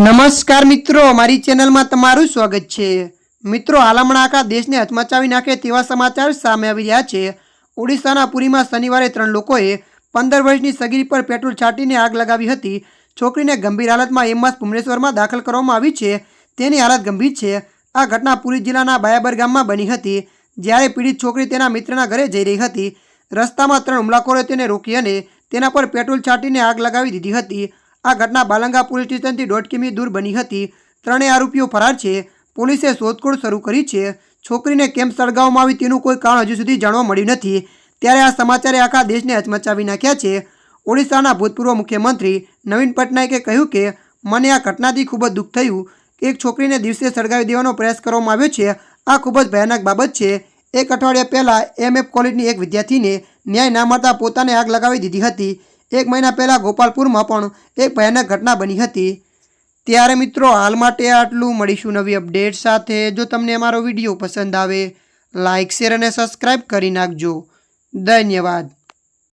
નમસ્કાર મિત્રો મારી ચેનલમાં તમારું સ્વાગત છે. મિત્રો, હાલ હમણાં દેશને હચમચાવી નાખે તેવા સમાચાર સામે આવી રહ્યા છે. ઓડિશાના પુરીમાં શનિવારે ત્રણ લોકોએ પંદર વર્ષની સગીરી પર પેટ્રોલ છાંટીને આગ લગાવી હતી. છોકરીને ગંભીર હાલતમાં એમએસ ભુવનેશ્વરમાં દાખલ કરવામાં આવી છે. તેની હાલત ગંભીર છે. આ ઘટના પુરી જિલ્લાના બાયાબર ગામમાં બની હતી, જ્યારે પીડિત છોકરી તેના મિત્રના ઘરે જઈ રહી હતી. રસ્તામાં ત્રણ હુમલાખોરે તેને રોકી અને તેના પર પેટ્રોલ છાંટીને આગ લગાવી દીધી હતી. આ ઘટના બાલંગા પોલીસ સ્ટેશનથી દોઢ કિમી દૂર બની હતી. ત્રણેય આરોપીઓ ફરાર છે. પોલીસે શોધખોળ શરૂ કરી છે. છોકરીને કેમ સળગાવવામાં આવી તેનું કોઈ કારણ હજુ સુધી જાણવા મળ્યું નથી. ત્યારે આ સમાચારે આખા દેશને હચમચાવી નાખ્યા છે. ઓડિશાના ભૂતપૂર્વ મુખ્યમંત્રી નવીન પટનાયકે કહ્યું કે, મને આ ઘટનાથી ખૂબ જ દુઃખ થયું. એક છોકરીને દિવસે સળગાવી દેવાનો પ્રયાસ કરવામાં આવ્યો છે. આ ખૂબ જ ભયાનક બાબત છે. એક અઠવાડિયા પહેલાં એમએફ કોલેજની એક વિદ્યાર્થીને ન્યાય ના મળતા પોતાને આગ લગાવી દીધી હતી. એક મહિના પહેલાં ગોપાલપુરમાં પણ એક ભયાનક ઘટના બની હતી. ત્યારે મિત્રો હાલ માટે આટલું. મળીશું નવી અપડેટ સાથે. જો તમને અમારો વીડિયો પસંદ આવે લાઇક શેર અને સબસ્ક્રાઈબ કરી નાખજો. ધન્યવાદ.